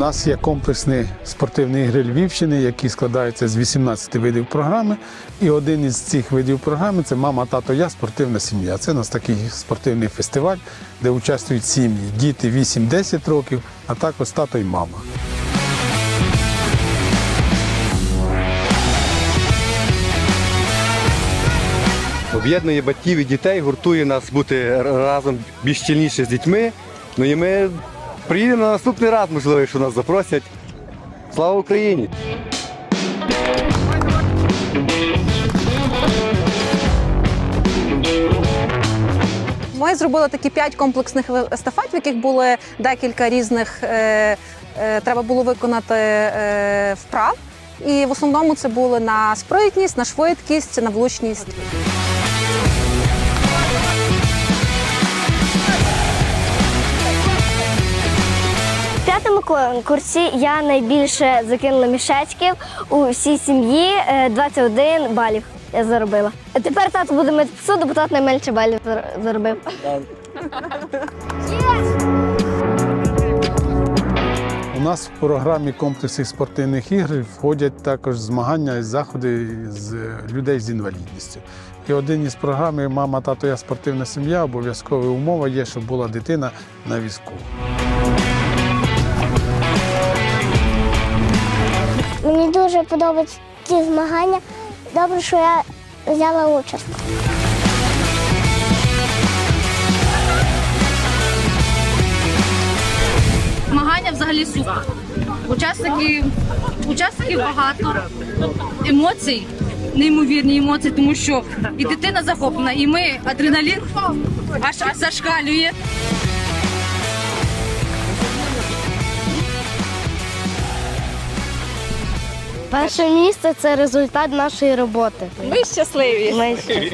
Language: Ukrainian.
нас є комплексні спортивні ігри Львівщини, які складаються з 18 видів програми. І один із цих видів програми це Мама, тато, я спортивна сім'я. Це у нас такий спортивний фестиваль, де участвують сім'ї, діти 8-10 років, а також тато і мама. Об'єднує батьків і дітей, гуртує нас бути разом більш щільніше з дітьми. Ну і ми приїдемо на наступний раз, можливо, якщо нас запросять. Слава Україні! Ми зробили такі п'ять комплексних естафет, в яких були декілька різних. Е, е, треба було виконати е, вправ. І в основному це були на спритність, на швидкість, на влучність. П'ятому конкурсі я найбільше закинула мішечків у всій сім'ї е, 21 балів. Я заробила. Тепер тато буде мити посуду, бо тато найменше балів заробив. У нас в програмі комплексних спортивних ігор входять також змагання і заходи з людей з інвалідністю. І один із програм Мама, тато, я спортивна сім'я. Обов'язкова умова є, щоб була дитина на візку. Дуже подобаються ці змагання. Добре, що я взяла участь. Змагання взагалі супер. Учасники, учасників багато, емоцій, неймовірні емоції, тому що і дитина захоплена, і ми адреналін аж зашкалює. Перше місце це результат нашої роботи. Ми щасливі. Ми ще-